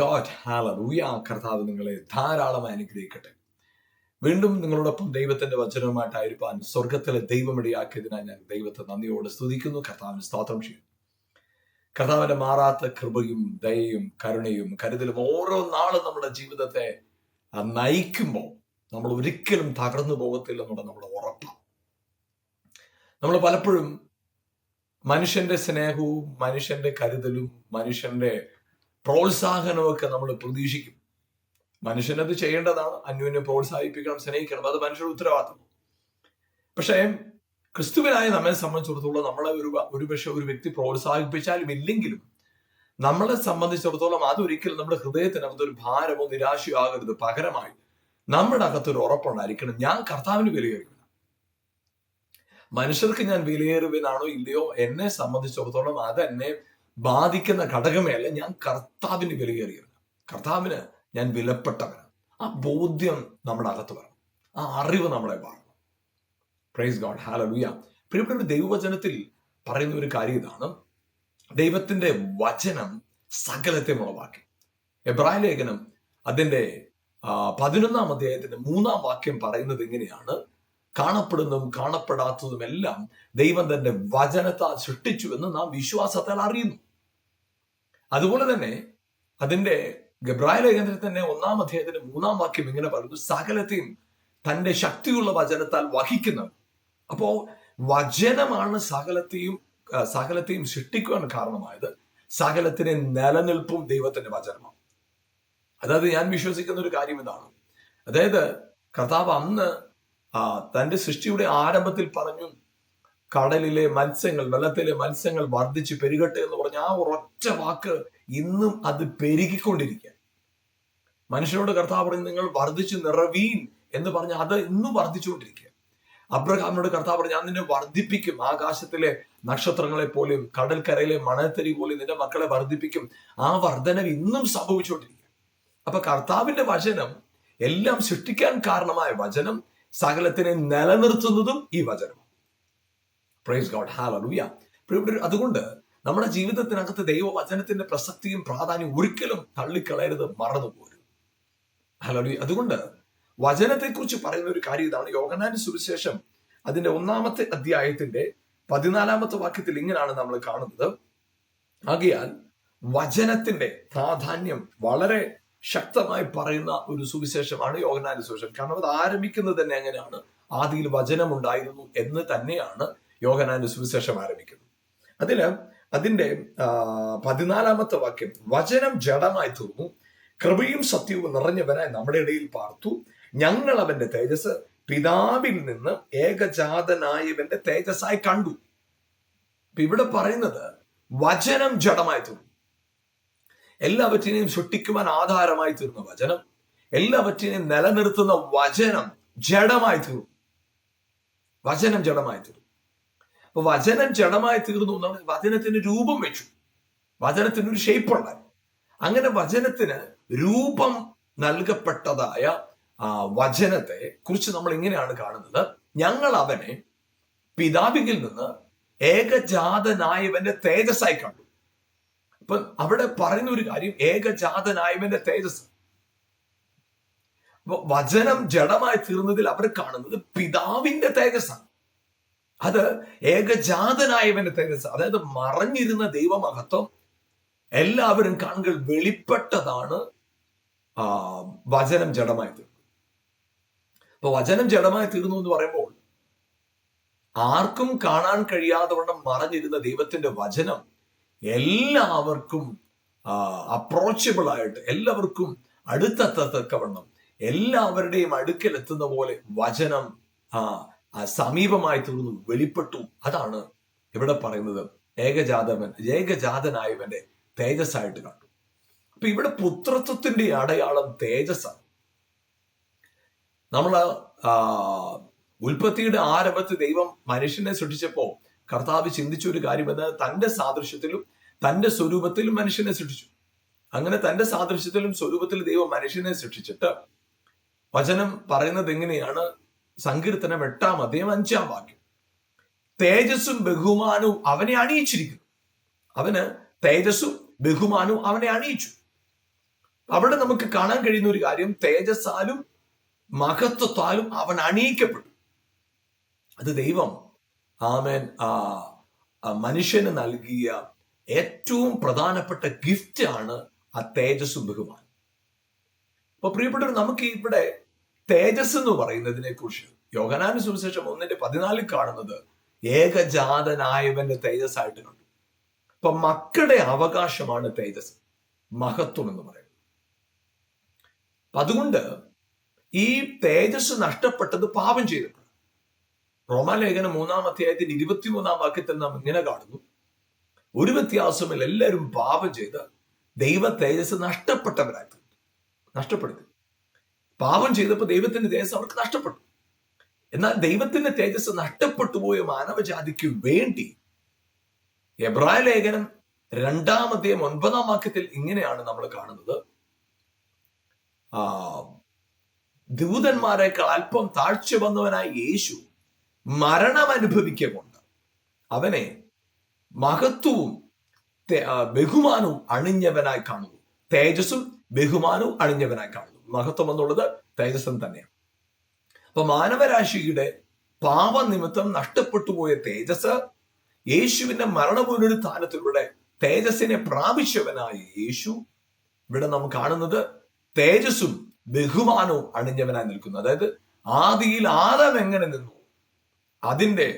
God ഹാലൂയ കർത്താവ് നിങ്ങളെ ധാരാളമായി അനുഗ്രഹിക്കട്ടെ. വീണ്ടും നിങ്ങളോടൊപ്പം ദൈവത്തിന്റെ വചനവുമായിട്ടായിരിക്കാൻ സ്വർഗത്തിലെ ദൈവമിടയാക്കിയതിനാൽ ഞാൻ ദൈവത്തെ നന്ദിയോട് സ്തുതിക്കുന്നു. കർത്താവിന് സ്തോത്രം ചെയ്യുന്നു കർത്താവിന്റെ മാറാത്ത കൃപയും ദയയും കരുണയും കരുതലും ഓരോ നാളും നമ്മുടെ ജീവിതത്തെ ആ, നയിക്കുമ്പോൾ നമ്മൾ ഒരിക്കലും തകർന്നു പോകത്തില്ലെന്നുള്ള നമ്മുടെ ഉറപ്പാണ് നമ്മൾ പലപ്പോഴും മനുഷ്യന്റെ സ്നേഹവും മനുഷ്യന്റെ കരുതലും മനുഷ്യന്റെ പ്രോത്സാഹനവും ഒക്കെ നമ്മൾ പ്രതീക്ഷിക്കും. മനുഷ്യനത് ചെയ്യേണ്ടതാണ്. അന്യോന്യം പ്രോത്സാഹിപ്പിക്കണം സ്നേഹിക്കണം. അത് മനുഷ്യരുടെ ഉത്തരവാദിത്വം. പക്ഷേ ക്രിസ്തുവിനായ നമ്മെ സംബന്ധിച്ചിടത്തോളം നമ്മളെ ഒരു ഒരു പക്ഷെ ഒരു വ്യക്തി പ്രോത്സാഹിപ്പിച്ചാലും ഇല്ലെങ്കിലും നമ്മളെ സംബന്ധിച്ചിടത്തോളം അതൊരിക്കലും നമ്മുടെ ഹൃദയത്തിനകത്ത് ഒരു ഭാരമോ നിരാശയോ ആകരുത്. പകരമായി നമ്മുടെ അകത്തൊരു ഉറപ്പുണ്ടായിരിക്കണം. ഞാൻ കർത്താവിന് വിലയേറിയവനാണ്. മനുഷ്യർക്ക് ഞാൻ വിലയേറുവനാണോ ഇല്ലയോ എന്നെ സംബന്ധിച്ചിടത്തോളം അത് എന്നെ ബാധിക്കുന്ന ഘടകമേല ഞാൻ കർത്താവിന് വിലയേറിയവനാണ് കർത്താവിന് ഞാൻ വിലപ്പെട്ടവനാണ് ആ ബോധ്യം നമ്മുടെ അകത്ത് വരണം. ആ അറിവ് നമ്മളെ വാങ്ങണം. പ്രൈസ് ഗോഡ് ഹാലലുയ പ്രിയപ്പെട്ട ദൈവവചനത്തിൽ പറയുന്ന ഒരു കാര്യം ഇതാണ്. ദൈവത്തിന്റെ വചനം സകലത്തെ ഉളവാക്കി എബ്രായ ലേഖനം അതിന്റെ പതിനൊന്നാം അധ്യായത്തിന്റെ മൂന്നാം വാക്യം പറയുന്നത് എങ്ങനെയാണ് കാണപ്പെടുന്നതും കാണപ്പെടാത്തതും എല്ലാം ദൈവം തന്റെ വചനത്താൽ സൃഷ്ടിച്ചു എന്ന് നാം വിശ്വാസത്താൽ അറിയുന്നു. അതുപോലെ തന്നെ അതിന്റെ ഗബ്രായ ലേഖനത്തിൽ തന്നെ ഒന്നാം അധ്യായത്തിന്റെ മൂന്നാം വാക്യം ഇങ്ങനെ പറയുന്നു സകലത്തെയും തന്റെ ശക്തിയുള്ള വചനത്താൽ വഹിക്കുന്നവൻ അപ്പോ വചനമാണ് സകലത്തെയും സകലത്തെയും സൃഷ്ടിക്കുവാൻ കാരണമായത്. സകലത്തിന്റെ നിലനിൽപ്പും ദൈവത്തിന്റെ വചനമാണ്. അതായത് ഞാൻ വിശ്വസിക്കുന്ന ഒരു കാര്യം ഇതാണ്. അതായത് കർത്താവ് അന്ന് തന്റെ സൃഷ്ടിയുടെ ആരംഭത്തിൽ പറഞ്ഞു കടലിലെ മത്സ്യങ്ങൾ വെള്ളത്തിലെ മത്സ്യങ്ങൾ വർദ്ധിച്ച് പെരുകട്ടെ എന്ന് പറഞ്ഞ ആ ഒരൊറ്റ വാക്ക് ഇന്നും അത് പെരുകിക്കൊണ്ടിരിക്കുക മനുഷ്യരോട് കർത്താവ് പറഞ്ഞു നിങ്ങൾ വർദ്ധിച്ചു നിറവീൻ എന്ന് പറഞ്ഞ അത് ഇന്നും വർദ്ധിച്ചുകൊണ്ടിരിക്കുക അബ്രഹാമിനോട് കർത്താവ് പറഞ്ഞു ഞാൻ നിന്നെ വർദ്ധിപ്പിക്കും. ആകാശത്തിലെ നക്ഷത്രങ്ങളെ പോലെയും കടൽക്കരയിലെ മണത്തരി പോലെയും നിന്റെ മക്കളെ വർദ്ധിപ്പിക്കും. ആ വർധനം ഇന്നും സംഭവിച്ചുകൊണ്ടിരിക്കുക അപ്പൊ കർത്താവിന്റെ വചനം എല്ലാം സൃഷ്ടിക്കാൻ കാരണമായ വചനം സകലത്തിനെ നിലനിർത്തുന്നതും ഈ വചനം പ്രൈസ് ഗോഡ് ഹാലൂയ അതുകൊണ്ട് നമ്മുടെ ജീവിതത്തിനകത്ത് ദൈവവചനത്തിന്റെ പ്രസക്തിയും പ്രാധാന്യവും ഒരിക്കലും തള്ളിക്കളയരുത് മറന്നു പോരും ഹലോ അതുകൊണ്ട് വചനത്തെക്കുറിച്ച് പറയുന്ന ഒരു കാര്യം ഇതാണ്. യോഗനാന്റെ സുവിശേഷം അതിന്റെ ഒന്നാമത്തെ അധ്യായത്തിന്റെ പതിനാലാമത്തെ വാക്യത്തിൽ ഇങ്ങനെയാണ് നമ്മൾ കാണുന്നത്. ആകയാൽ വചനത്തിന്റെ പ്രാധാന്യം വളരെ ശക്തമായി പറയുന്ന ഒരു സുവിശേഷമാണ് യോഗനാന്റെ സുവിശേഷം. കാരണം അത് ആരംഭിക്കുന്നത് തന്നെ എങ്ങനെയാണ്? ആദിയിൽ വചനമുണ്ടായിരുന്നു എന്ന് തന്നെയാണ് യോഗനാന്റെ സുവിശേഷം ആരംഭിക്കുന്നു. അതിൽ അതിന്റെ ആ, പതിനാലാമത്തെ വാക്യം വചനം ജഡമായി തീർന്നു കൃപയും സത്യവും നിറഞ്ഞവനായി നമ്മുടെ ഇടയിൽ പാർത്തു ഞങ്ങൾ അവന്റെ തേജസ് പിതാവിൽ നിന്ന് ഏകജാതനായവന്റെ തേജസ്സായി കണ്ടു. ഇപ്പൊ ഇവിടെ പറയുന്നത് വചനം ജഡമായി തീർന്നു. എല്ലാവറ്റിനെയും സൃഷ്ടിക്കുവാൻ ആധാരമായി തീർന്ന വചനം എല്ലാവറ്റിനെയും നിലനിർത്തുന്ന വചനം ജഡമായി തീർന്നു. വചനം ജഡമായി തീർന്നു. അപ്പൊ വചനം ജഡമായി തീർന്നു എന്നാണ് വചനത്തിന് രൂപം വെച്ചു. വചനത്തിന് ഒരു ഷേപ്പ് ഉണ്ടായി. അങ്ങനെ വചനത്തിന് രൂപം നൽകപ്പെട്ടതായ വചനത്തെ കുറിച്ച് നമ്മൾ എങ്ങനെയാണ് കാണുന്നത്. ഞങ്ങൾ അവനെ പിതാവിങ്കിൽ നിന്ന് ഏകജാതനായവന്റെ തേജസ്സായി കണ്ടു. അപ്പൊ അവിടെ പറയുന്ന ഒരു കാര്യം ഏകജാതനായവന്റെ തേജസ് വചനം ജഡമായി തീർന്നതിൽ അവർ കാണുന്നത് പിതാവിന്റെ തേജസ്സാണ്. അത് ഏകജാതനായവന്റെ തേജസ് അതായത് മറഞ്ഞിരുന്ന ദൈവമഹത്വം എല്ലാവരും കണ്ണുകൾ വെളിപ്പെട്ടതാണ് വചനം ജഡമായി തീർന്നു. അപ്പൊ വചനം ജഡമായി തീർന്നു എന്ന് പറയുമ്പോൾ ആർക്കും കാണാൻ കഴിയാതെ മറഞ്ഞിരുന്ന ദൈവത്തിന്റെ വചനം എല്ലാവർക്കും അപ്രോച്ചബിൾ ആയിട്ട് എല്ലാവർക്കും അടുത്തെത്തത്തക്കവണ്ണം എല്ലാവരുടെയും അടുക്കൽ എത്തുന്ന പോലെ വചനം ആ സമീപമായി തീർന്നു വെളിപ്പെട്ടു. അതാണ് ഇവിടെ പറയുന്നത് ഏകജാതവൻ ഏകജാതനായവന്റെ തേജസ്സായിട്ട് കണ്ടു. അപ്പൊ ഇവിടെ പുത്രത്വത്തിന്റെ അടയാളം തേജസ്സാണ്. നമ്മൾ ഉൽപ്പത്തിയുടെ ആരംഭത്തിൽ ദൈവം മനുഷ്യനെ സൃഷ്ടിച്ചപ്പോ കർത്താവ് ചിന്തിച്ച ഒരു കാര്യം എന്ന് തന്റെ സാദൃശ്യത്തിലും തന്റെ സ്വരൂപത്തിലും മനുഷ്യനെ സൃഷ്ടിച്ചു. അങ്ങനെ തന്റെ സാദൃശ്യത്തിലും സ്വരൂപത്തിലും ദൈവം മനുഷ്യനെ സൃഷ്ടിച്ചിട്ട് വചനം പറയുന്നത് എങ്ങനെയാണ്? സങ്കീർത്തനം എട്ടാം അദ്ദേഹം അഞ്ചാം വാക്യം. തേജസ്സും ബഹുമാനവും അവനെ അണിയിച്ചിരിക്കുന്നു. അവന് തേജസ്സും ബഹുമാനവും അവനെ അണിയിച്ചു. അവിടെ നമുക്ക് കാണാൻ കഴിയുന്ന ഒരു കാര്യം തേജസ്സാലും മഹത്വത്താലും അവൻ അണിയിക്കപ്പെട്ടു. അത് ദൈവം ആമേൻ മനുഷ്യന് നൽകിയ ഏറ്റവും പ്രധാനപ്പെട്ട ഗിഫ്റ്റ് ആണ് ആ തേജസ്സും ബഹുമാനം അപ്പൊ പ്രിയപ്പെട്ടവർ നമുക്ക് ഇവിടെ തേജസ് എന്ന് പറയുന്നതിനെ കുറിച്ച് യോഗനാന സുവിശേഷം ഒന്നിന്റെ പതിനാലിൽ കാണുന്നത് ഏകജാതനായവന്റെ തേജസ് ആയിട്ട് കണ്ടു അപ്പൊ മക്കളുടെ അവകാശമാണ് തേജസ് മഹത്വം എന്ന് പറയുന്നത്. അപ്പൊ അതുകൊണ്ട് ഈ തേജസ് നഷ്ടപ്പെട്ടത് പാപം ചെയ്തപ്പോൾ റോമാലേഖനം മൂന്നാം അധ്യായത്തിന്റെ ഇരുപത്തിമൂന്നാം വാക്യത്തിൽ നാം ഇങ്ങനെ കാണുന്നു. ഒരു വ്യത്യാസമില്ല എല്ലാവരും പാപം ചെയ്ത് ദൈവ തേജസ് നഷ്ടപ്പെട്ടവരായിട്ടുണ്ട്. നഷ്ടപ്പെടുത്തി. പാപം ചെയ്തപ്പോൾ ദൈവത്തിന്റെ തേജസ് അവർക്ക് നഷ്ടപ്പെട്ടു. എന്നാൽ ദൈവത്തിന്റെ തേജസ് നഷ്ടപ്പെട്ടു പോയ മാനവജാതിക്ക് വേണ്ടി എബ്രായ ലേഖനം രണ്ടാമത്തെ ഒൻപതാം വാക്യത്തിൽ ഇങ്ങനെയാണ് നമ്മൾ കാണുന്നത്. ആ ദൂതന്മാരെക്കാൾ അല്പം താഴ്ച വന്നവനായ യേശു മരണം അനുഭവിക്കൊണ്ട് അവനെ മഹത്വവും ബഹുമാനവും അണിഞ്ഞവനായി കാണുന്നു. തേജസ്സും ബഹുമാനവും അണിഞ്ഞവനായി മഹത്വം എന്നുള്ളത് തേജസ്സൻ തന്നെയാണ്. അപ്പൊ മാനവരാശിയുടെ പാപനിമിത്തം നഷ്ടപ്പെട്ടു പോയ തേജസ് യേശുവിന്റെ മരണപുനരുത്ഥാനത്തിലൂടെ തേജസ്സിനെ പ്രാപിച്ചവനായ യേശു ഇവിടെ നാം കാണുന്നത് തേജസ്സും ബഹുമാനവും അണിഞ്ഞവനായി നിൽക്കുന്നു. അതായത് ആദിയിൽ ആദം എങ്ങനെ നിന്നു? അതിന്റെ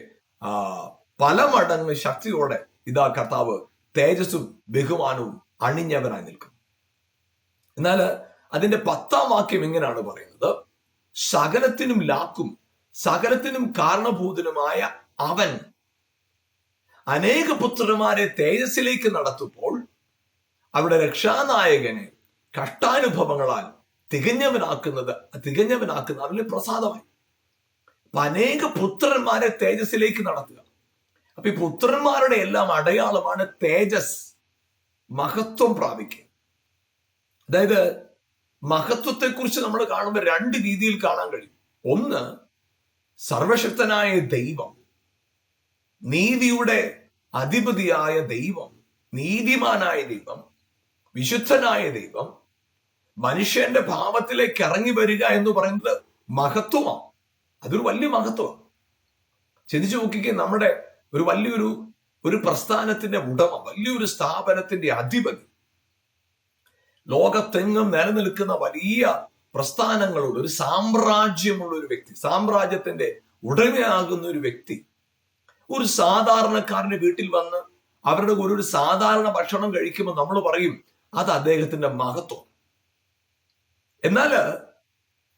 പല മടങ്ങ് ശക്തിയോടെ ഇതാ കർത്താവ് തേജസ്സും ബഹുമാനവും അണിഞ്ഞവനായി നിൽക്കും എന്നാൽ അതിന്റെ പത്താം വാക്യം എങ്ങനെയാണ് പറയുന്നത്. സകലത്തിനും ലാക്കും സകലത്തിനും കാരണഭൂതനുമായ അവൻ അനേക പുത്രന്മാരെ തേജസ്സിലേക്ക് നടത്തുമ്പോൾ അവിടെ രക്ഷാനായകനെ കഷ്ടാനുഭവങ്ങളാൽ തികഞ്ഞവനാക്കുന്നത് തികഞ്ഞവനാക്കുന്ന അവന് പ്രസാദമായി. അപ്പൊ അനേക പുത്രന്മാരെ തേജസ്സിലേക്ക് നടത്തുക. അപ്പൊ ഈ പുത്രന്മാരുടെ എല്ലാം അടയാളമാണ് തേജസ് മഹത്വം പ്രാപിക്കുക. അതായത് മഹത്വത്തെക്കുറിച്ച് നമ്മൾ കാണുമ്പോൾ രണ്ട് രീതിയിൽ കാണാൻ കഴിയും. ഒന്ന് സർവശക്തനായ ദൈവം നീതിയുടെ അധിപതിയായ ദൈവം നീതിമാനായ ദൈവം വിശുദ്ധനായ ദൈവം മനുഷ്യന്റെ ഭാവത്തിലേക്ക് ഇറങ്ങി വരിക എന്ന് പറയുന്നത് മഹത്വമാണ്. അതൊരു വലിയ മഹത്വമാണ്. ചിന്തിച്ചു നോക്കിക്കേ നമ്മുടെ ഒരു വലിയൊരു ഒരു പ്രസ്ഥാനത്തിന്റെ ഉടമ വലിയൊരു സ്ഥാപനത്തിന്റെ അധിപതി ലോകത്തെങ്ങും നിലനിൽക്കുന്ന വലിയ പ്രസ്ഥാനങ്ങളുള്ള ഒരു സാമ്രാജ്യമുള്ള ഒരു വ്യക്തി സാമ്രാജ്യത്തിന്റെ ഉടമയാകുന്ന ഒരു വ്യക്തി ഒരു സാധാരണക്കാരന്റെ വീട്ടിൽ വന്ന് അവരുടെ കൂടെ ഒരു സാധാരണ ഭക്ഷണം കഴിക്കുമ്പോൾ നമ്മൾ പറയും അത് അദ്ദേഹത്തിന്റെ മഹത്വം. എന്നാൽ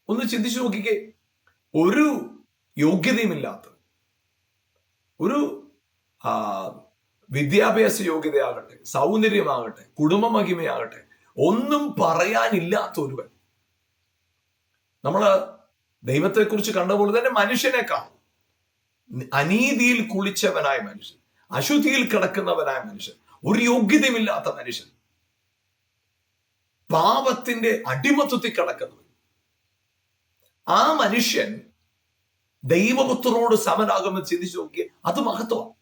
ഒന്ന് ചിന്തിച്ചു നോക്കിക്കേ ഒരു യോഗ്യതയുമില്ലാത്ത ഒരു വിദ്യാഭ്യാസ യോഗ്യതയാകട്ടെ സൗന്ദര്യമാകട്ടെ കുടുംബ മഹിമയാകട്ടെ ഒന്നും പറയാനില്ലാത്ത ഒരുവൻ നമ്മൾ ദൈവത്തെക്കുറിച്ച് കണ്ടപ്പോൾ തന്നെ മനുഷ്യനെ കാണും അനീതിയിൽ കുളിച്ചവനായ മനുഷ്യൻ അശുദ്ധിയിൽ കിടക്കുന്നവനായ മനുഷ്യൻ ഒരു യോഗ്യതയുമില്ലാത്ത മനുഷ്യൻ പാപത്തിന്റെ അടിമത്വത്തിൽ കിടക്കുന്നവൻ. ആ മനുഷ്യൻ ദൈവപുത്രനോട് സമനാകുമെന്ന് ചിന്തിച്ചു നോക്കിയേ അത് മഹത്വമാണ്.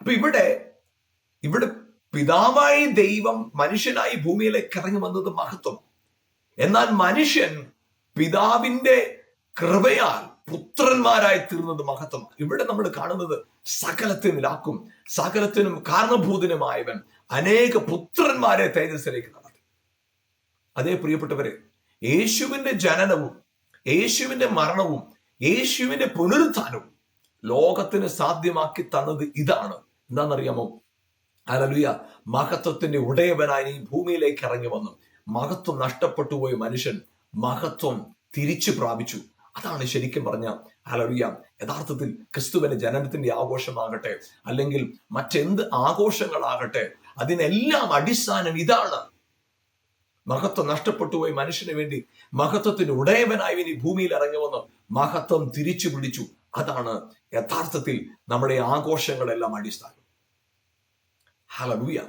അപ്പൊ ഇവിടെ ഇവിടെ പിതാവായ ദൈവം മനുഷ്യനായി ഭൂമിയിലേക്ക് ഇറങ്ങി വന്നത് മഹത്വം. എന്നാൽ മനുഷ്യൻ പിതാവിന്റെ കൃപയാൽ പുത്രന്മാരായി തീർന്നത് മഹത്വം. ഇവിടെ നമ്മൾ കാണുന്നത് സകലത്തിനും ലാക്കും സകലത്തിനും കാരണഭൂതനുമായവൻ അനേക പുത്രന്മാരെ തേജസ്സിലേക്ക് നടത്തി. അതേ പ്രിയപ്പെട്ടവരെ യേശുവിന്റെ ജനനവും യേശുവിന്റെ മരണവും യേശുവിന്റെ പുനരുത്ഥാനവും ലോകത്തിന് സാധ്യമാക്കി തന്നത് ഇതാണ്. എന്താണെന്നറിയാമോ? അലലുയ മഹത്വത്തിന്റെ ഉടയവനായി ഈ ഭൂമിയിലേക്ക് ഇറങ്ങി വന്നു. മഹത്വം നഷ്ടപ്പെട്ടു പോയ മനുഷ്യൻ മഹത്വം തിരിച്ചു പ്രാപിച്ചു. അതാണ് ശരിക്കും പറഞ്ഞ അലലുയ യഥാർത്ഥത്തിൽ ക്രിസ്തുവിന്റെ ജനനത്തിന്റെ ആഘോഷമാകട്ടെ അല്ലെങ്കിൽ മറ്റെന്ത് ആഘോഷങ്ങളാകട്ടെ അതിനെല്ലാം അടിസ്ഥാനം ഇതാണ്. മഹത്വം നഷ്ടപ്പെട്ടു പോയി മനുഷ്യന് വേണ്ടി മഹത്വത്തിന് ഉടയവനായി ഇനി ഭൂമിയിൽ ഇറങ്ങി വന്ന്. മഹത്വം തിരിച്ചു പിടിച്ചു. അതാണ് യഥാർത്ഥത്തിൽ നമ്മുടെ ആഘോഷങ്ങളെല്ലാം അടിസ്ഥാനം. ഹലലൂയ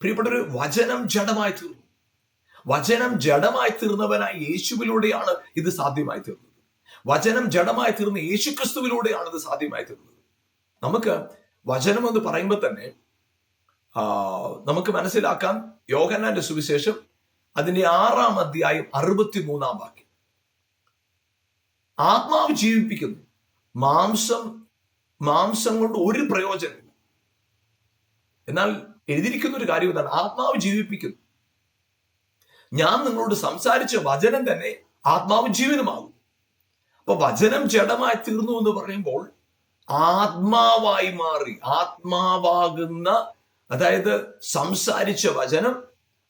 പ്രിയപ്പെട്ടൊരു വചനം ജഡമായി തീർന്നു. വചനം ജഡമായി തീർന്നവനായി യേശുവിലൂടെയാണ് ഇത് സാധ്യമായി തീർന്നത്. വചനം ജഡമായി തീർന്ന യേശു ക്രിസ്തുവിലൂടെയാണ് ഇത് സാധ്യമായി തീർന്നത്. നമുക്ക് വചനം എന്ന് പറയുമ്പോൾ തന്നെ നമുക്ക് മനസ്സിലാക്കാം യോഗനാന്റെ സുവിശേഷം അതിന്റെ ആറാം അധ്യായം അറുപത്തി മൂന്നാം വാക്യം. ആത്മാവ് ജീവിപ്പിക്കുന്നു. മാംസം മാംസം കൊണ്ട് ഒരു പ്രയോജനമില്ല എന്നാൽ എഴുതിയിരിക്കുന്ന ഒരു കാര്യം എന്താണ്? ആത്മാവ് ജീവിപ്പിക്കുന്നു. ഞാൻ നിങ്ങളോട് സംസാരിച്ച വചനം തന്നെ ആത്മാവ് ജീവനമാകും. അപ്പൊ വചനം ജഡമായി തീർന്നു എന്ന് പറയുമ്പോൾ ആത്മാവായി മാറി ആത്മാവാകുന്ന അതായത് സംസാരിച്ച വചനം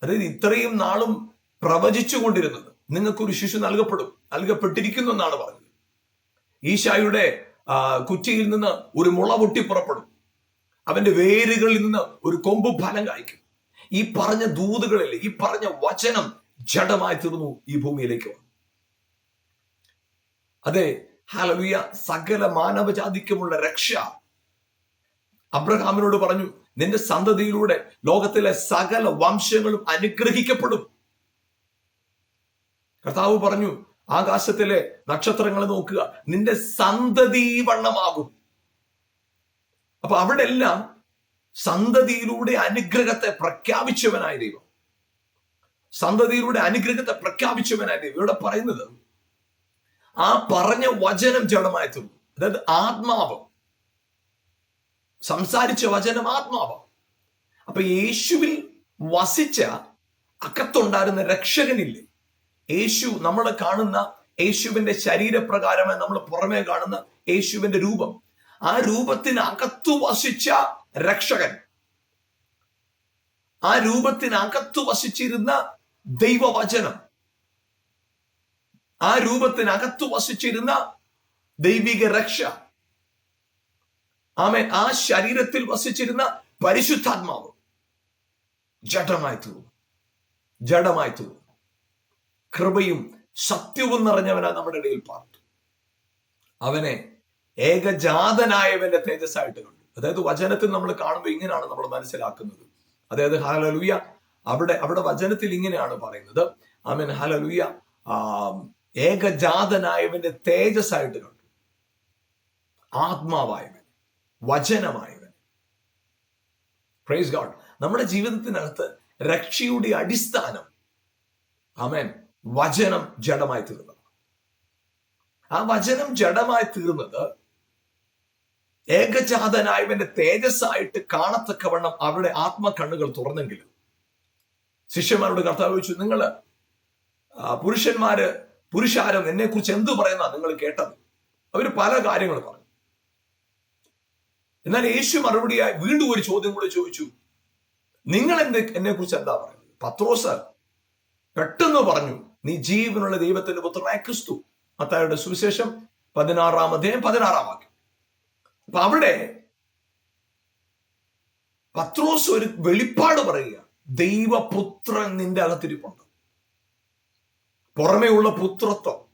അതായത് ഇത്രയും നാളും പ്രവചിച്ചു കൊണ്ടിരുന്നത് നിങ്ങൾക്കൊരു ശിശു നൽകപ്പെടും നൽകപ്പെട്ടിരിക്കുന്നു എന്നാണ് പറഞ്ഞത്. ഈശായുടെ കുറ്റിയിൽ നിന്ന് ഒരു മുള പൊട്ടി പുറപ്പെടും. അവന്റെ വേരുകളിൽ നിന്ന് ഒരു കൊമ്പ് ഫലം കായ്ക്കും. ഈ പറഞ്ഞ ദൂതുകളിൽ ഈ പറഞ്ഞ വചനം ജഡമായി തീർന്നു ഈ ഭൂമിയിലേക്ക് അതെ ഹലവിയ സകല മാനവജാതിക്കുമുള്ള രക്ഷ. അബ്രഹാമിനോട് പറഞ്ഞു നിന്റെ സന്തതിയിലൂടെ ലോകത്തിലെ സകല വംശങ്ങളും അനുഗ്രഹിക്കപ്പെടും. കർത്താവ് പറഞ്ഞു ആകാശത്തിലെ നക്ഷത്രങ്ങളെ നോക്കുക നിന്റെ സന്തതി വണ്ണമാകും. അപ്പൊ അവിടെ എല്ലാം സന്തതിയിലൂടെ അനുഗ്രഹത്തെ പ്രഖ്യാപിച്ചവനായ ദൈവം. സന്തതിയിലൂടെ അനുഗ്രഹത്തെ പ്രഖ്യാപിച്ചവനായ ദൈവം. ഇവിടെ പറയുന്നത് ആ പറഞ്ഞ വചനം ജഡമായി തീർന്നു അതായത് ആത്മാവ്. സംസാരിച്ച വചനം ആത്മാവ്. അപ്പൊ യേശുവിൽ വസിച്ച അകത്തുണ്ടായിരുന്ന രക്ഷകനില്ലേ? യേശു നമ്മൾ കാണുന്ന യേശുവിന്റെ ശരീരപ്രകാരമായി നമ്മൾ പുറമേ കാണുന്ന യേശുവിന്റെ രൂപം. ആ രൂപത്തിനകത്തു വസിച്ച രക്ഷകൻ. ആ രൂപത്തിനകത്തു വസിച്ചിരുന്ന ദൈവവചനം. ആ രൂപത്തിനകത്തു വസിച്ചിരുന്ന ദൈവിക രക്ഷ. ആമേൻ ആ ശരീരത്തിൽ വസിച്ചിരുന്ന പരിശുദ്ധാത്മാവ് ജഡമായി തീർന്നു. ജഡമായി തീർന്നു. കൃപയും സത്യവും നിറഞ്ഞവനാ നമ്മുടെ ഇടയിൽ പാർത്തു. അവനെ ഏകജാതനായവന്റെ തേജസ്സായിട്ട് കണ്ടു അതായത് വചനത്തിൽ നമ്മൾ കാണുമ്പോൾ ഇങ്ങനെയാണ് നമ്മൾ മനസ്സിലാക്കുന്നത്. അതായത് ഹാലലൂയ അവിടെ അവിടെ വചനത്തിൽ ഇങ്ങനെയാണ് പറയുന്നത്. ആമേൻ ഹാലലുയ ഏകജാതനായവന്റെ തേജസ്സായിട്ട് കണ്ടു ആത്മാവായവൻ വചനമായവൻ പ്രൈസ് ഗാഡ് നമ്മുടെ ജീവിതത്തിനകത്ത് രക്ഷയുടെ അടിസ്ഥാനം ആമേൻ വചനം ജഡമായി തീർന്നത് ആ വചനം ജഡമായി തീർന്നത് ഏകജാതനായവന്റെ തേജസ്സായിട്ട് കാണത്തക്കവണ്ണം അവരുടെ ആത്മകണ്ണുകൾ തുറന്നെങ്കിലും ശിഷ്യന്മാരോട് കർത്താവ് ചോദിച്ചു നിങ്ങൾ പുരുഷന്മാര് പുരുഷാരം എന്നെ കുറിച്ച് എന്ത് പറയുന്ന നിങ്ങൾ കേട്ടത്? അവർ പല കാര്യങ്ങൾ പറഞ്ഞു. എന്നാൽ യേശു മറുപടിയായി വീണ്ടും ഒരു ചോദ്യം കൂടി ചോദിച്ചു നിങ്ങൾ എന്ത് എന്നെ കുറിച്ച് എന്താ പറയുന്നത്? പത്രോസ് പെട്ടെന്ന് പറഞ്ഞു നീ ജീവനുള്ള ദൈവത്തിന്റെ പുത്രനായ ക്രിസ്തു. അത്തായുടെ സുവിശേഷം പതിനാറാം അധ്യായം പതിനാറാം വാക്യം. അപ്പൊ അവിടെ പത്രോസ് ഒരു വെളിപ്പാട് പറയുക. ദൈവപുത്രൻ നിന്റെ അകത്തിരിപ്പുണ്ട്. പുറമേയുള്ള പുത്രത്വം.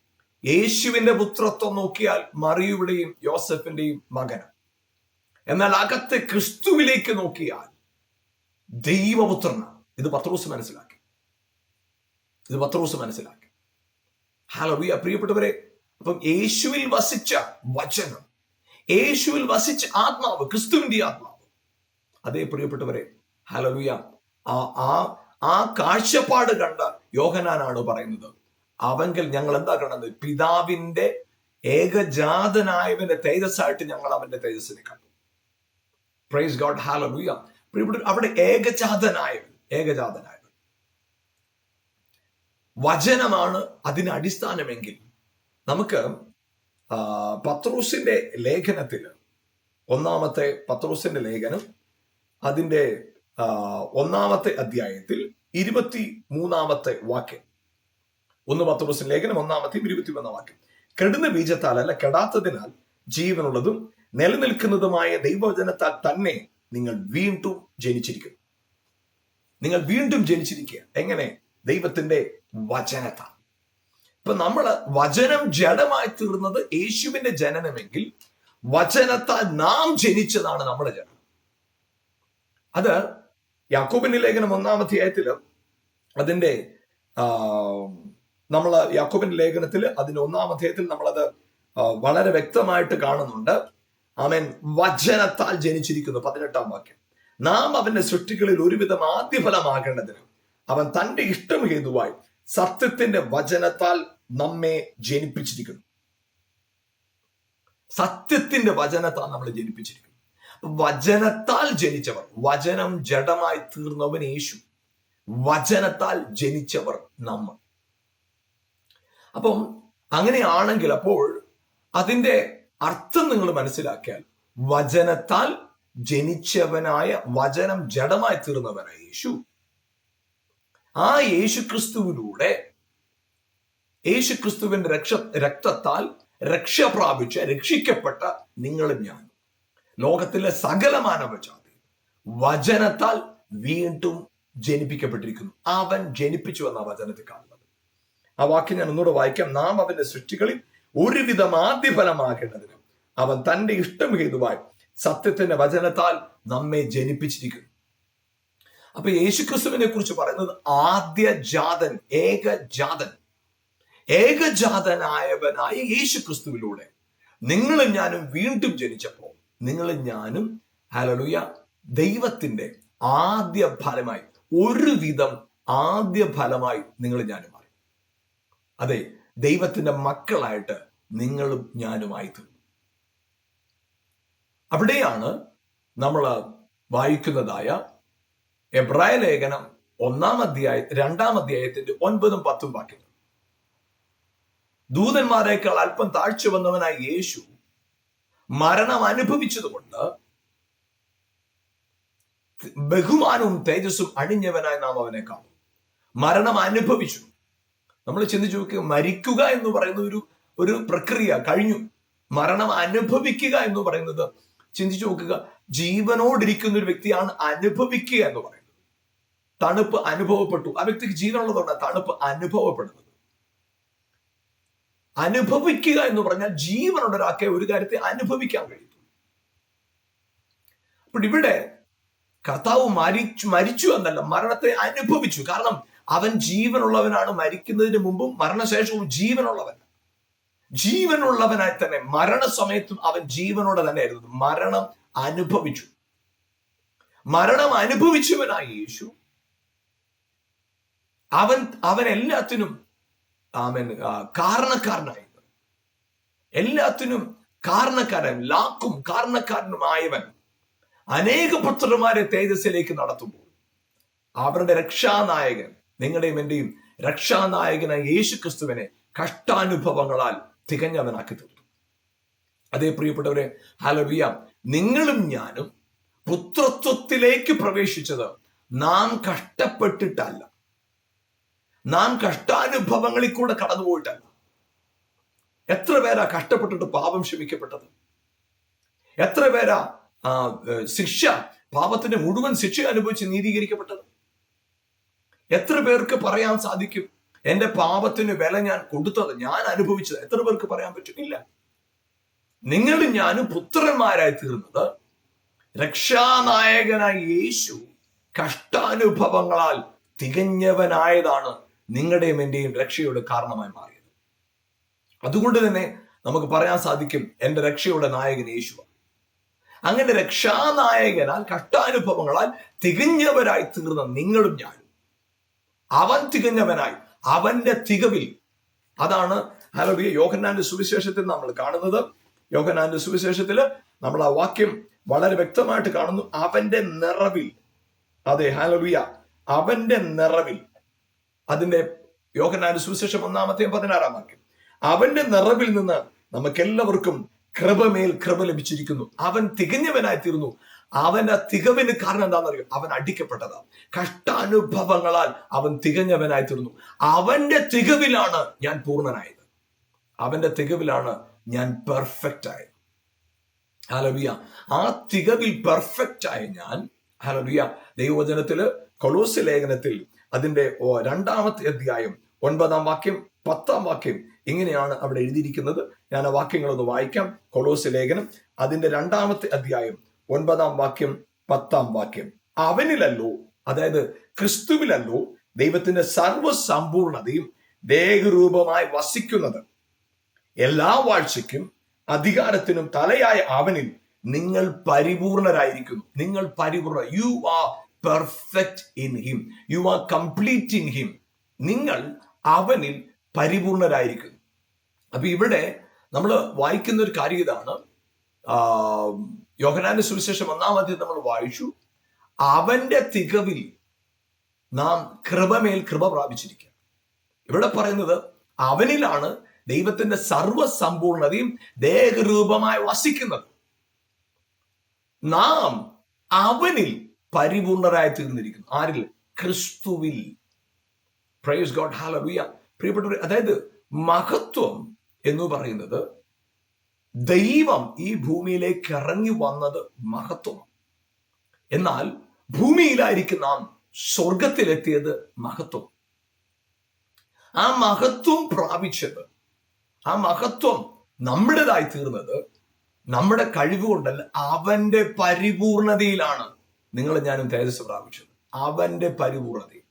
യേശുവിന്റെ പുത്രത്വം നോക്കിയാൽ മറിയുടെയും യോസഫിന്റെയും മകന്. എന്നാൽ അകത്തെ ക്രിസ്തുവിലേക്ക് നോക്കിയാൽ ദൈവപുത്രനാണ്. ഇത് പത്രോസ് മനസ്സിലാക്കി. ഇത് പത്രോസ് മനസ്സിലാക്കി. ഹലോ പ്രിയപ്പെട്ടവരെ അപ്പം യേശുവിൽ വസിച്ച വചനം യേശുവിൽ വസിച്ച് ആത്മാവ് ക്രിസ്തുവിന്റെ ആത്മാവ്. അതേ പ്രിയപ്പെട്ടവരെ ഹലലുയ ആ ആ ആ കാഴ്ചപ്പാട് കണ്ട യോഹനാനാണ് പറയുന്നത്. അവങ്കിൽ ഞങ്ങൾ എന്താ കണ്ടത്? പിതാവിന്റെ ഏകജാതനായവന്റെ തേജസ്സായിട്ട് ഞങ്ങൾ അവന്റെ തേജസ്സിനെ കണ്ടു. പ്രൈസ് ഗോഡ് ഹാലലുയ പ്രിയപ്പെട്ട അവിടെ ഏകജാതനായവൻ ഏകജാതനായവൻ. വചനമാണ് അതിന് അടിസ്ഥാനമെങ്കിൽ നമുക്ക് പത്രോസിന്റെ ലേഖനത്തിൽ ഒന്നാമത്തെ പത്രോസിന്റെ ലേഖനം അതിന്റെ ഒന്നാമത്തെ അധ്യായത്തിൽ ഇരുപത്തി മൂന്നാമത്തെ വാക്യം. ഒന്ന് പത്രോസിന്റെ ലേഖനം ഒന്നാമത്തെയും ഇരുപത്തി മൂന്നാം വാക്യം. കെടുന്ന ബീജത്താൽ അല്ല കെടാത്തതിനാൽ ജീവനുള്ളതും നിലനിൽക്കുന്നതുമായ ദൈവവചനത്താൽ തന്നെ നിങ്ങൾ വീണ്ടും ജനിച്ചിരിക്കുന്നു. നിങ്ങൾ വീണ്ടും ജനിച്ചിരിക്കുക എങ്ങനെ? ദൈവത്തിന്റെ വചനത്താൽ. ഇപ്പൊ നമ്മൾ വചനം ജഡമായി തീർന്നത് യേശുവിന്റെ ജനനമെങ്കിൽ വചനത്താൽ നാം ജനിച്ചതാണ് നമ്മുടെ ജനം. അത് യാക്കോബിന്റെ ലേഖനം ഒന്നാം അധ്യായത്തിൽ അതിന്റെ നമ്മൾ യാക്കോബിന്റെ ലേഖനത്തിൽ അതിന്റെ ഒന്നാം അധ്യായത്തിൽ നമ്മളത് വളരെ വ്യക്തമായിട്ട് കാണുന്നുണ്ട്. അവൻ വചനത്താൽ ജനിച്ചിരിക്കുന്നു. പതിനെട്ടാം വാക്യം. നാം അവന്റെ സൃഷ്ടികളിൽ ഒരുവിധം ആദ്യഫലമാകേണ്ടതിന് അവൻ തന്റെ ഇഷ്ടം ഹേതുവായി സത്യത്തിന്റെ വചനത്താൽ നമ്മെ ജനിപ്പിച്ചിരിക്കുന്നു. സത്യത്തിന്റെ വചനത്താൽ നമ്മൾ ജനിപ്പിച്ചിരിക്കുന്നു. വചനത്താൽ ജനിച്ചവർ വചനം ജഡമായി തീർന്നവൻ യേശു. വചനത്താൽ ജനിച്ചവർ നമ്മൾ. അപ്പം അങ്ങനെയാണെങ്കിൽ അപ്പോൾ അതിന്റെ അർത്ഥം നിങ്ങൾ മനസ്സിലാക്കിയാൽ വചനത്താൽ ജനിച്ചവനായ വചനം ജഡമായി തീർന്നവനായ യേശു ആ യേശു യേശുക്രിസ്തുവിന്റെ യേശു ക്രിസ്തുവിന്റെ രക്ഷ രക്തത്താൽ രക്ഷ പ്രാപിച്ച രക്ഷിക്കപ്പെട്ട നിങ്ങളും ഞാൻ ലോകത്തിലെ സകല മാനവജാതി വചനത്താൽ വീണ്ടും ജനിപ്പിക്കപ്പെട്ടിരിക്കുന്നു. അവൻ ജനിപ്പിച്ചു എന്ന വചനത്തിൽ കാണുന്നത്. ആ വാക്യം ഞാൻ ഒന്നുകൂടെ വായിക്കാം. നാം അവന്റെ സൃഷ്ടികളിൽ ഒരുവിധം ആദ്യ ഫലമാകേണ്ടതിന് അവൻ തന്റെ ഇഷ്ടം ഹേതുവായി സത്യത്തിന്റെ വചനത്താൽ നമ്മെ ജനിപ്പിച്ചിരിക്കുന്നു. അപ്പൊ യേശുക്രിസ്തുവിനെ കുറിച്ച് പറയുന്നത് ആദ്യ ജാതൻ ഏകജാതൻ ഏകജാതനായവനായ യേശുക്രിസ്തുവിലൂടെ നിങ്ങളും ഞാനും വീണ്ടും ജനിച്ചപ്പോൾ നിങ്ങളും ഞാനും ഹലലുയ ദൈവത്തിന്റെ ആദ്യ ഫലമായി ഒരുവിധം ആദ്യ ഫലമായി നിങ്ങൾ ഞാനും മാറി. അതെ ദൈവത്തിന്റെ മക്കളായിട്ട് നിങ്ങളും ഞാനുമായി തീർന്നു അവിടെയാണ് നമ്മൾ വായിക്കുന്നതായ എബ്രായ ലേഖനം ഒന്നാം അധ്യായ രണ്ടാം അധ്യായത്തിന്റെ ഒൻപതും പത്തും വാക്യങ്ങൾ. ദൂതന്മാരെക്കാൾ അല്പം താഴ്ച വന്നവനായ യേശു മരണം അനുഭവിച്ചതുകൊണ്ട് ബഹുമാനവും തേജസ്സും അണിഞ്ഞവനായി നാം അവനെ കാണും. മരണം അനുഭവിച്ചു. നമ്മൾ ചിന്തിച്ചു നോക്കുക മരിക്കുക എന്ന് പറയുന്ന ഒരു ഒരു പ്രക്രിയ കഴിഞ്ഞു. മരണം അനുഭവിക്കുക എന്ന് പറയുന്നത് ചിന്തിച്ചു നോക്കുക ജീവനോടിരിക്കുന്ന ഒരു വ്യക്തിയാണ് അനുഭവിക്കുക എന്ന് പറയുന്നത്. തണുപ്പ് അനുഭവപ്പെട്ടു. ആ വ്യക്തിക്ക് ജീവനുള്ളതുകൊണ്ട് തണുപ്പ് അനുഭവപ്പെടുന്നത് അനുഭവിക്കുക എന്ന് പറഞ്ഞാൽ ജീവനുള്ള ഒരാൾക്ക് ഒരു കാര്യത്തെ അനുഭവിക്കാൻ കഴിയും. അപ്പോൾ ഇവിടെ കർത്താവ് മരിച്ചു മരിച്ചു എന്നല്ല മരണത്തെ അനുഭവിച്ചു. കാരണം അവൻ ജീവനുള്ളവനാണ്. മരിക്കുന്നതിന് മുമ്പും മരണശേഷവും ജീവനുള്ളവൻ. ജീവനുള്ളവനായി തന്നെ മരണസമയത്തും അവൻ ജീവനോടെ തന്നെ ആയിരുന്നു. മരണം അനുഭവിച്ചു. മരണം അനുഭവിച്ചവനായി യേശു. അവൻ എല്ലാത്തിനും അവൻ കാരണക്കാരനായി എല്ലാത്തിനും കാരണക്കാരൻ ലാക്കും കാരണക്കാരനുമായവൻ. അനേക പുത്രന്മാരെ തേജസ്സിലേക്ക് നടത്തുമ്പോൾ അവരുടെ രക്ഷാനായകൻ നിങ്ങളുടെയും എന്റെയും രക്ഷാനായകനായ യേശു ക്രിസ്തുവിനെ കഷ്ടാനുഭവങ്ങളാൽ തികഞ്ഞവനാക്കി തീർത്തു. അതേ പ്രിയപ്പെട്ടവരെ ഹലോ നിങ്ങളും ഞാനും പുത്രത്വത്തിലേക്ക് പ്രവേശിച്ചത് നാം കഷ്ടപ്പെട്ടിട്ടല്ല. നാം കഷ്ടാനുഭവങ്ങളിൽ കൂടെ കടന്നുപോയിട്ടല്ല എത്ര പേരാ കഷ്ടപ്പെട്ടിട്ട് പാപം ക്ഷമിക്കപ്പെട്ടത്? എത്ര പേരാ ശിക്ഷ പാപത്തിന്റെ മുഴുവൻ ശിക്ഷ അനുഭവിച്ച് നീതീകരിക്കപ്പെട്ടത്? എത്ര പേർക്ക് പറയാൻ സാധിക്കും? എന്റെ പാപത്തിന് വില ഞാൻ കൊടുത്തത് ഞാൻ അനുഭവിച്ചത് എത്ര പേർക്ക് പറയാൻ പറ്റും ഇല്ല നിങ്ങളും ഞാനും പുത്രന്മാരായി തീർന്നത് രക്ഷാനായകനായ യേശു കഷ്ടാനുഭവങ്ങളാൽ തികഞ്ഞവനായതാണ്. നിങ്ങളുടെയും എന്റെയും രക്ഷയുടെ കാരണമായി മാറിയത്. അതുകൊണ്ട് തന്നെ നമുക്ക് പറയാൻ സാധിക്കും എന്റെ രക്ഷയുടെ നായകൻ യേശുവാണ്. അങ്ങനെ രക്ഷാനായകനാൽ കഷ്ടാനുഭവങ്ങളാൽ തികഞ്ഞവരായി തീർന്ന നിങ്ങളും ഞാനും. അവൻ തികഞ്ഞവനായി അവന്റെ തികവിൽ. അതാണ് ഹലോബിയ യോഹന്നാന്റെ സുവിശേഷത്തിൽ നമ്മൾ കാണുന്നത്. യോഹന്നാന്റെ സുവിശേഷത്തിൽ നമ്മൾ ആ വാക്യം വളരെ വ്യക്തമായിട്ട് കാണുന്നു. അവന്റെ നിറവിൽ. അതെ ഹലോബിയ അവന്റെ നിറവിൽ. അതിന്റെ യോഹന്നാന്റെ സുവിശേഷം ഒന്നാമത്തെയും പതിനാറാം വാക്യം. അവന്റെ നിറവിൽ നിന്ന് നമുക്കെല്ലാവർക്കും കൃപമേൽ കൃപ ലഭിച്ചിരിക്കുന്നു. അവൻ തികഞ്ഞവനായി തീർന്നു. അവന്റെ തികവിന് കാരണം എന്താണെന്നറിയോ? അവൻ അടിക്കപ്പെട്ടതാണ് കഷ്ടാനുഭവങ്ങളാൽ അവൻ തികഞ്ഞവനായി തീർന്നു. അവന്റെ തികവിലാണ് ഞാൻ പൂർണനായത്. അവന്റെ തികവിലാണ് ഞാൻ പെർഫെക്റ്റ് ആയത്. ഹലവിയ ആ തികവിൽ പെർഫെക്റ്റ് ആയ ഞാൻ ഹലവിയ ദൈവവചനത്തിൽ കൊളോസ് ലേഖനത്തിൽ അതിന്റെ രണ്ടാമത്തെ അധ്യായം ഒൻപതാം വാക്യം പത്താം വാക്യം ഇങ്ങനെയാണ് അവിടെ എഴുതിയിരിക്കുന്നത്. ഞാൻ ആ വാക്യങ്ങളൊന്ന് വായിക്കാം. കൊളോസ് ലേഖനം അതിന്റെ രണ്ടാമത്തെ അധ്യായം ഒൻപതാം വാക്യം പത്താം വാക്യം. അവനിലല്ലോ അതായത് ക്രിസ്തുവിലല്ലോ ദൈവത്തിന്റെ സർവസമ്പൂർണതയും ദേഹരൂപമായി വസിക്കുന്നത്. എല്ലാ വാഴ്ചയ്ക്കും അധികാരത്തിനും തലയായ അവനിൽ നിങ്ങൾ പരിപൂർണരായിരിക്കുന്നു. നിങ്ങൾ പരിപൂർണ you are perfect in him you are complete in him നിങ്ങൾ അവനിൽ പരിപൂർണരായിരിക്കും അപ്പൊ ഇവിടെ നമ്മൾ വായിക്കുന്ന ഒരു കാര്യം ഇതാണ്. യോഹനാന്റെ സുവിശേഷം ഒന്നാമത്തെ നമ്മൾ വായിച്ചു. അവന്റെ തികവിൽ നാം കൃപമേൽ കൃപ പ്രാപിച്ചിരിക്കുക ഇവിടെ പറയുന്നത് അവനിലാണ് ദൈവത്തിന്റെ സർവസമ്പൂർണതയും ദേഹരൂപമായി വസിക്കുന്നത്. നാം അവനിൽ പരിപൂർണരായി തീർന്നിരിക്കുന്നു. ആരിൽ ക്രിസ്തുവിൽ. പ്രൈസ് ഗോഡ് ഹാലറിയ പ്രിയപ്പെട്ടവർ അതായത് മഹത്വം എന്ന് പറയുന്നത് ദൈവം ഈ ഭൂമിയിലേക്ക് ഇറങ്ങി വന്നത് മഹത്വം. എന്നാൽ ഭൂമിയിലായിരിക്കും നാം സ്വർഗത്തിലെത്തിയത് മഹത്വം. ആ മഹത്വം പ്രാപിച്ചത് ആ മഹത്വം നമ്മുടേതായി തീർന്നത് നമ്മുടെ കഴിവുകൊണ്ടല്ല അവന്റെ പരിപൂർണതയിലാണ്. നിങ്ങൾ ഞാനും തേജസ് പ്രാപിച്ചത് അവന്റെ പരിപൂർണതയിൽ.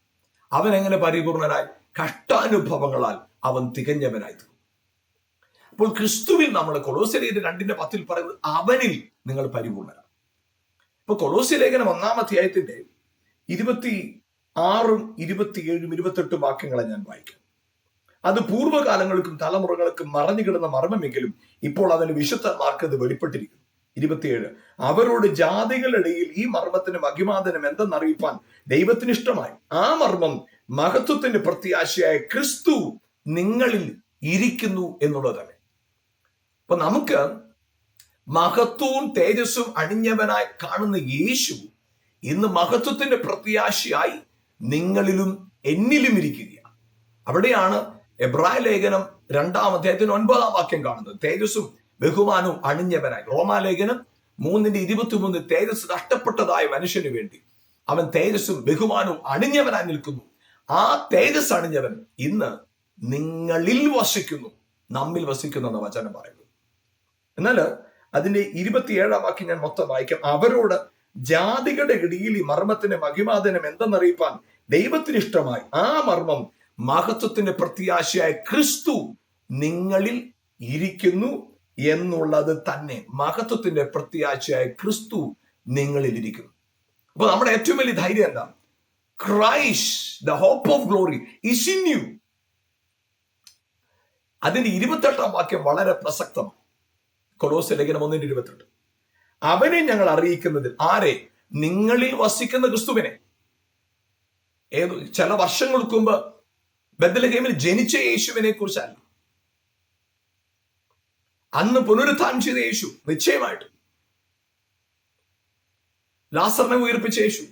അവൻ എങ്ങനെ പരിപൂർണനായി? കഷ്ടാനുഭവങ്ങളാൽ അവൻ തികഞ്ഞവനായി തീർന്നു. അപ്പോൾ ക്രിസ്തുവിൽ നമ്മൾ കൊളോസിലേഖനം രണ്ടിന്റെ പത്തിൽ പറയുന്നത് അവനിൽ നിങ്ങൾ പരിപൂർണരാണ്. ഇപ്പൊ കൊളോസിലേഖനം ഒന്നാം അധ്യായത്തിന്റെ ഇരുപത്തി ആറും ഇരുപത്തിയേഴും ഇരുപത്തെട്ടും വാക്യങ്ങളെ ഞാൻ വായിക്കാം. അത് പൂർവകാലങ്ങൾക്കും തലമുറകൾക്കും മറഞ്ഞു കിടന്ന മർമ്മമെങ്കിലും ഇപ്പോൾ അതിന് വിശുദ്ധന്മാർക്ക് അത് വെളിപ്പെട്ടിരിക്കുന്നു. ഇരുപത്തിയേഴ്. അവരോട് ജാതികളിടയിൽ ഈ മർമ്മത്തിന് മഹിമാതനം എന്തെന്നറിയിപ്പാൻ ദൈവത്തിന് ഇഷ്ടമായി ആ മർമ്മം മഹത്വത്തിന്റെ പ്രത്യാശയായ ക്രിസ്തു നിങ്ങളിൽ ഇരിക്കുന്നു എന്നുള്ളത് തന്നെ അപ്പൊ നമുക്ക് മഹത്വവും തേജസ്സും അണിഞ്ഞവനായി കാണുന്ന യേശു ഇന്ന് മഹത്വത്തിന്റെ പ്രത്യാശയായി നിങ്ങളിലും എന്നിലും ഇരിക്കുകയാണ്. അവിടെയാണ് എബ്രായ ലേഖനം രണ്ടാം അദ്ദേഹത്തിന് ഒൻപതാം വാക്യം കാണുന്നത്. തേജസ്സും ബഹുമാനവും അണിഞ്ഞവനായി. റോമാലേഖനം മൂന്നിന്റെ ഇരുപത്തിമൂന്ന് തേജസ് നഷ്ടപ്പെട്ടതായ മനുഷ്യന് വേണ്ടി. അവൻ തേജസ്സും ബഹുമാനവും അണിഞ്ഞവനായി നിൽക്കുന്നു. ആ തേജസ് അണിഞ്ഞവൻ ഇന്ന് നിങ്ങളിൽ വസിക്കുന്നു. നമ്മിൽ വസിക്കുന്നു എന്ന വചനം പറയുന്നു. എന്നാൽ അതിന്റെ ഇരുപത്തിയേഴാം വാക്യം ഞാൻ മൊത്തം വായിക്കാം. അവരോട് ജാതികളുടെ ഇടയിൽ ഈ മർമ്മത്തിന്റെ മഹിമാദനം എന്തെന്നറിയിപ്പാൻ ദൈവത്തിന് ഇഷ്ടമായി. ആ മർമ്മം മഹത്വത്തിന്റെ പ്രത്യാശയായ ക്രിസ്തു നിങ്ങളിൽ ഇരിക്കുന്നു. എന്നുള്ളത് തന്നെ മഹത്വത്തിന്റെ പ്രത്യാശയായ ക്രിസ്തു നിങ്ങളിലിരിക്കും അപ്പൊ നമ്മുടെ ഏറ്റവും വലിയ ധൈര്യം എന്താ? Christ the hope of glory is in you. അതിന്റെ ഇരുപത്തെട്ടാം വാക്യം വളരെ പ്രസക്തമാണ്. കൊളോസ് ലേഖനം ഒന്നിന്റെ ഇരുപത്തെട്ട്. അവനെ ഞങ്ങൾ അറിയിക്കുന്നതിൽ ആരെ? നിങ്ങളിൽ വസിക്കുന്ന ക്രിസ്തുവിനെ. ഏത് ചില വർഷങ്ങൾക്ക് മുമ്പ് ബദലഹേമിൽ ജനിച്ച യേശുവിനെ കുറിച്ചല്ല. അന്ന് പുനരുത്ഥാനം ചെയ്ത യേശു നിശ്ചയമായിട്ടും. ലാസറിനെ ഉയർപ്പിച്ച യേശു.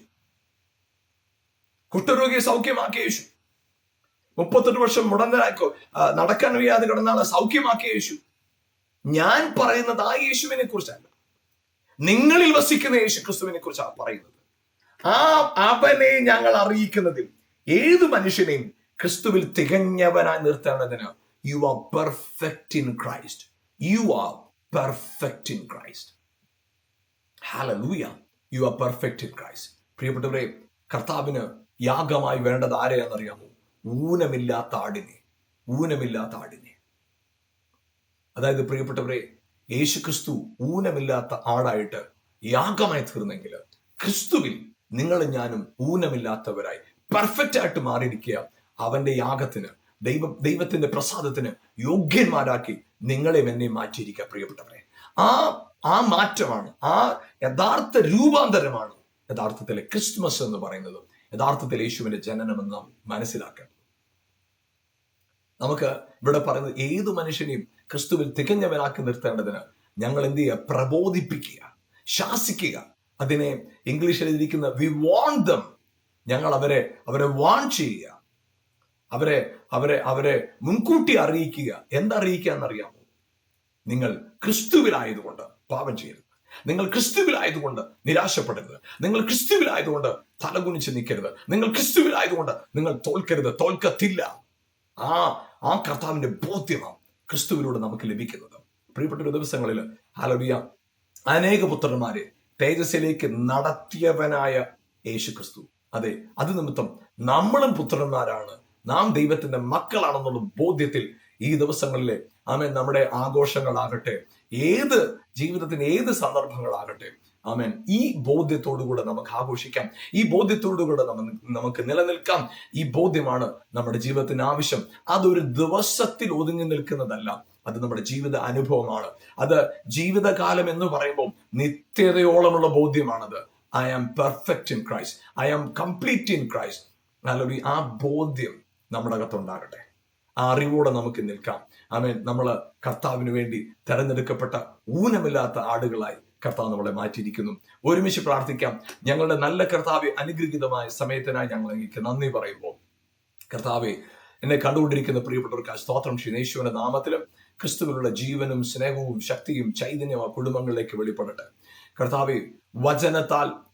കുഷ്ഠരോഗിയെ സൗഖ്യമാക്കിയ യേശു. മുപ്പത്തെട്ട് വർഷം മുടന്തനാക്കോ നടക്കാൻ വയ്യാതെ കിടന്നാളെ സൗഖ്യമാക്കിയ യേശു. ഞാൻ പറയുന്നത് ആ യേശുവിനെ കുറിച്ചല്ല നിങ്ങളിൽ വസിക്കുന്ന യേശു ക്രിസ്തുവിനെ കുറിച്ചാണ് പറയുന്നത്. ആ അവനെ ഞങ്ങൾ അറിയിക്കുന്നതിൽ ഏത് മനുഷ്യനെയും ക്രിസ്തുവിൽ തികഞ്ഞവനായി നിർത്തേണ്ടതിന് you are perfect in Christ you are perfect in Christ hallelujah you are perfect in Christ പ്രിയപ്പെട്ടവരെ കർത്താവിന് യാഗമായി വേണ്ടത് ആരെയാണെന്നറിയാമോ? ഊനമില്ലാത്ത ആടിനെ. ഊനമില്ലാത്ത ആടിനെ. അതായത് പ്രിയപ്പെട്ടവരെ യേശു ക്രിസ്തു ഊനമില്ലാത്ത ആടായിട്ട് യാഗമായി തീർന്നെങ്കിൽ ക്രിസ്തുവിൽ നിങ്ങളും ഞാനും ഊനമില്ലാത്തവരായി പെർഫെക്റ്റ് ആയിട്ട് മാറിയിരിക്കുക. അവന്റെ യാഗത്തിന് ദൈവ ദൈവത്തിന്റെ പ്രസാദത്തിന് യോഗ്യന്മാരാക്കി നിങ്ങളെയും എന്നെ മാറ്റിയിരിക്കുക പ്രിയപ്പെട്ടവരെ. ആ ആ മാറ്റമാണ് ആ യഥാർത്ഥ രൂപാന്തരമാണ് യഥാർത്ഥത്തിലെ ക്രിസ്മസ് എന്ന് പറയുന്നത് യഥാർത്ഥത്തിൽ യേശുവിന്റെ ജനനമെന്ന് നാം മനസ്സിലാക്കണം നമുക്ക് ഇവിടെ പറയുന്നത് ഏത് മനുഷ്യനെയും ക്രിസ്തുവിൽ തികഞ്ഞവനാക്കി നിർത്തേണ്ടതിന് ഞങ്ങൾ എന്ത് ചെയ്യുക? പ്രബോധിപ്പിക്കുക ശാസിക്കുക. അതിനെ ഇംഗ്ലീഷിൽ ഇരിക്കുന്ന വി വാണ്ട് ദം ഞങ്ങൾ അവരെ അവരെ വാൺ ചെയ്യുക. അവരെ അവരെ അവരെ മുൻകൂട്ടി അറിയിക്കുക. എന്തറിയിക്കുക എന്നറിയാമോ നിങ്ങൾ ക്രിസ്തുവിലായതുകൊണ്ട് പാപം ചെയ്യരുത്. നിങ്ങൾ ക്രിസ്തുവിലായതുകൊണ്ട് നിരാശപ്പെടരുത്. നിങ്ങൾ ക്രിസ്തുവിലായതുകൊണ്ട് തലകുനിച്ച് നിൽക്കരുത്. നിങ്ങൾ ക്രിസ്തുവിലായതുകൊണ്ട് നിങ്ങൾ തോൽക്കരുത്. തോൽക്കത്തില്ല. ആ ആ കർത്താവിന്റെ ബോധ്യമാണ് ക്രിസ്തുവിലൂടെ നമുക്ക് ലഭിക്കുന്നത്. പ്രിയപ്പെട്ട ദിവസങ്ങളിൽ ഹലവിയ അനേക പുത്രന്മാരെ തേജസ്സിലേക്ക് നടത്തിയവനായ യേശു ക്രിസ്തു അതെ അത് നിമിത്തം നമ്മളും പുത്രന്മാരാണ് നാം ദൈവത്തിന്റെ മക്കളാണെന്നുള്ള ബോധ്യത്തിൽ ഈ ദിവസങ്ങളിലെ ആമേൻ നമ്മുടെ ആഘോഷങ്ങളാകട്ടെ ഏത് ജീവിതത്തിന് ഏത് സന്ദർഭങ്ങളാകട്ടെ ആമേൻ ഈ ബോധ്യത്തോടുകൂടെ നമുക്ക് ആഘോഷിക്കാം. ഈ ബോധ്യത്തോടുകൂടെ നമുക്ക് നിലനിൽക്കാം. ഈ ബോധ്യമാണ് നമ്മുടെ ജീവിതത്തിന് ആവശ്യം. അതൊരു ദിവസത്തിൽ ഒതുങ്ങി നിൽക്കുന്നതല്ല. അത് നമ്മുടെ ജീവിത അനുഭവമാണ്. അത് ജീവിതകാലം എന്ന് പറയുമ്പോൾ നിത്യതയോളമുള്ള ബോധ്യമാണത്. I am perfect in Christ I am complete in Christ അല്ലെങ്കിൽ ആ ബോധ്യം നമ്മുടെ അകത്തുണ്ടാകട്ടെ ആ അറിവോടെ നമുക്ക് നിൽക്കാം. ആമേൻ. നമ്മൾ കർത്താവിന് വേണ്ടി തെരഞ്ഞെടുക്കപ്പെട്ട ഊനമില്ലാത്ത ആടുകളായി കർത്താവ് നമ്മളെ മാറ്റിയിരിക്കുന്നു. ഒരുമിച്ച് പ്രാർത്ഥിക്കാം. ഞങ്ങളുടെ നല്ല കർത്താവെ അനുഗ്രഹീതമായ സമയത്തിനായി ഞങ്ങൾ എനിക്ക് നന്ദി പറയുമ്പോൾ കർത്താവെ എന്നെ കണ്ടുകൊണ്ടിരിക്കുന്ന പ്രിയപ്പെട്ടവർക്ക് ആ സ്തോത്രം. യേശുവിന്റെ നാമത്തിലും ക്രിസ്തുവിനുള്ള ജീവനും സ്നേഹവും ശക്തിയും ചൈതന്യവും ആ കുടുംബങ്ങളിലേക്ക് വെളിപ്പെടട്ടെ. കർത്താവെ വചനത്താൽ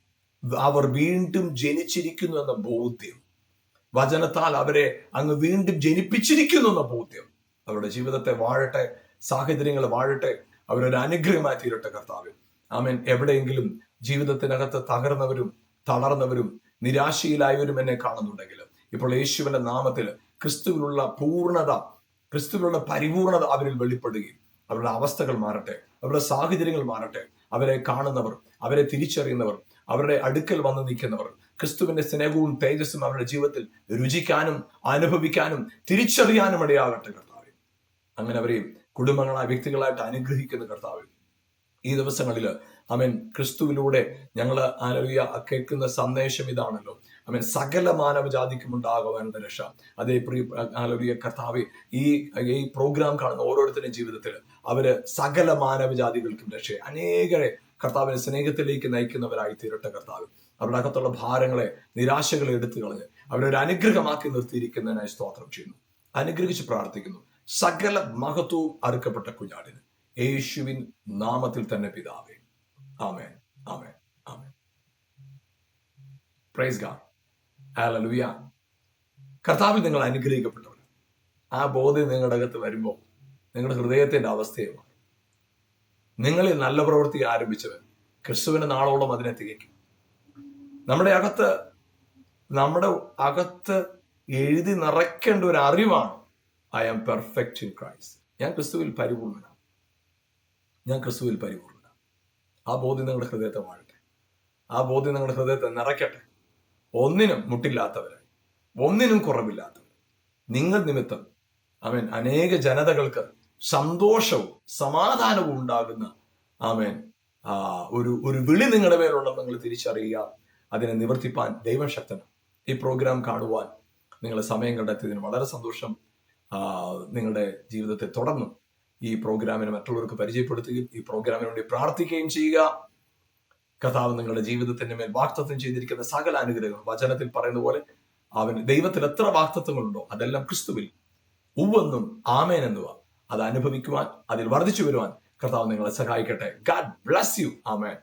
അവർ വീണ്ടും ജനിച്ചിരിക്കുന്നു എന്ന ബോധ്യം വചനത്താൽ അവരെ അങ്ങ് വീണ്ടും ജനിപ്പിച്ചിരിക്കുന്നു എന്ന ബോധ്യം. അവരുടെ ജീവിതത്തെ വാഴട്ടെ സാഹചര്യങ്ങൾ വാഴട്ടെ അവരൊരു അനുഗ്രഹമായി തീരട്ടെ കർത്താവ് ആമേൻ. എവിടെയെങ്കിലും ജീവിതത്തിനകത്ത് തകർന്നവരും തളർന്നവരും നിരാശയിലായവരും എന്നെ കാണുന്നുണ്ടെങ്കിൽ ഇപ്പോൾ യേശുവിന്റെ നാമത്തിൽ ക്രിസ്തുവിലുള്ള പൂർണത ക്രിസ്തുവിലുള്ള പരിപൂർണത അവരിൽ വെളിപ്പെടുകയും അവരുടെ അവസ്ഥകൾ മാറട്ടെ അവരുടെ സാഹചര്യങ്ങൾ മാറട്ടെ. അവരെ കാണുന്നവർ അവരെ തിരിച്ചറിയുന്നവർ അവരുടെ അടുക്കൽ വന്ന് നിൽക്കുന്നവർ ക്രിസ്തുവിന്റെ സ്നേഹവും തേജസ്സും അവരുടെ ജീവിതത്തിൽ രുചിക്കാനും അനുഭവിക്കാനും തിരിച്ചറിയാനും ഇടയാകട്ടെ കർത്താവ്. അങ്ങനെ അവരെയും കുടുംബങ്ങളായ വ്യക്തികളായിട്ട് അനുഗ്രഹിക്കുന്ന കർത്താവ്. ഈ ദിവസങ്ങളിൽ അമൻ ക്രിസ്തുവിലൂടെ ഞങ്ങൾ ആലോചിയ കേൾക്കുന്ന സന്ദേശം ഇതാണല്ലോ. അമൻ സകല മാനവജാതിക്കും ഉണ്ടാകുവാനുള്ള രക്ഷ. അതേ പ്രിയ ആലോചിയ കർത്താവ് ഈ ഈ പ്രോഗ്രാം കാണുന്ന ഓരോരുത്തരുടെ ജീവിതത്തിൽ അവർ സകല മാനവജാതികൾക്കും രക്ഷ അനേകരെ കർത്താവിനെ സ്നേഹത്തിലേക്ക് നയിക്കുന്നവരായി തീരട്ടെ കർത്താവ്. അവരുടെ അകത്തുള്ള ഭാരങ്ങളെ നിരാശകളെ എടുത്തു കളഞ്ഞ് അവരെ ഒരു അനുഗ്രഹമാക്കി നിർത്തിയിരിക്കുന്നതിനായി സ്തോത്രം ചെയ്യുന്നു. അനുഗ്രഹിച്ച് പ്രാർത്ഥിക്കുന്നു. സകല മഹത്വവും അറുക്കപ്പെട്ട കുഞ്ഞാടിന്. യേശുവിൻ നാമത്തിൽ തന്നെ പിതാവേ. ആമേൻ. ആമേൻ. ആമേൻ. പ്രൈസ് ഗാഡ് ഹല്ലേലൂയ കർത്താവിൽ നിങ്ങൾ അനുഗ്രഹിക്കപ്പെട്ടവർ. ആ ബോധ്യം നിങ്ങളുടെ അകത്ത് വരുമ്പോൾ നിങ്ങളുടെ ഹൃദയത്തിന്റെ അവസ്ഥയെ മാറും നിങ്ങളിൽ നല്ല പ്രവൃത്തി ആരംഭിച്ചവൻ ക്രിസ്തുവിന്റെ നാളോളം അതിനെ തികയ്ക്കും. നമ്മുടെ അകത്ത് നമ്മുടെ അകത്ത് എഴുതി നിറയ്ക്കേണ്ട ഒരു അറിവാണ് I am perfect in Christ ഞാൻ ക്രിസ്തുവിൽ പരിപൂർണനാണ്. ഞാൻ ക്രിസ്തുവിൽ പരിപൂർണനാണ്. ആ ബോധ്യം നിങ്ങളുടെ ഹൃദയത്തെ വാഴട്ടെ. ആ ബോധ്യം നിങ്ങളുടെ ഹൃദയത്തെ നിറയ്ക്കട്ടെ. ഒന്നിനും മുട്ടില്ലാത്തവരായി. ഒന്നിനും കുറവില്ലാത്തവർ നിങ്ങൾ നിമിത്തം അവൻ അനേക ജനതകൾക്ക് സന്തോഷവും സമാധാനവും ഉണ്ടാകുന്ന ആമേൻ ഒരു ഒരു വിളി നിങ്ങളുടെ മേലുണ്ടെന്ന് നിങ്ങൾ തിരിച്ചറിയുക. അതിനെ നിവർത്തിപ്പാൻ ദൈവം ശക്തനാണ് ഈ പ്രോഗ്രാം കാണുവാൻ നിങ്ങൾ സമയം കണ്ടെത്തിയതിന് വളരെ സന്തോഷം. നിങ്ങളുടെ ജീവിതത്തെ തുടർന്നും ഈ പ്രോഗ്രാമിനെ മറ്റുള്ളവർക്ക് പരിചയപ്പെടുത്തുകയും ഈ പ്രോഗ്രാമിന് വേണ്ടി പ്രാർത്ഥിക്കുകയും ചെയ്യുക. കഥാവ് നിങ്ങളുടെ ജീവിതത്തിന്റെ മേൽ വാക്തത്വം ചെയ്തിരിക്കുന്ന സകല അനുഗ്രഹങ്ങൾ വചനത്തിൽ പറയുന്ന പോലെ അവൻ ദൈവത്തിൽ എത്ര വാക്തത്വങ്ങളുണ്ടോ അതെല്ലാം ക്രിസ്തുവിൽ ഉവെന്നും ആമേൻ എന്നുവ. അത് അനുഭവിക്കുവാൻ അതിൽ വർദ്ധിച്ചു വരുവാൻ കർത്താവ് നിങ്ങളെ സഹായിക്കട്ടെ. God bless you amen.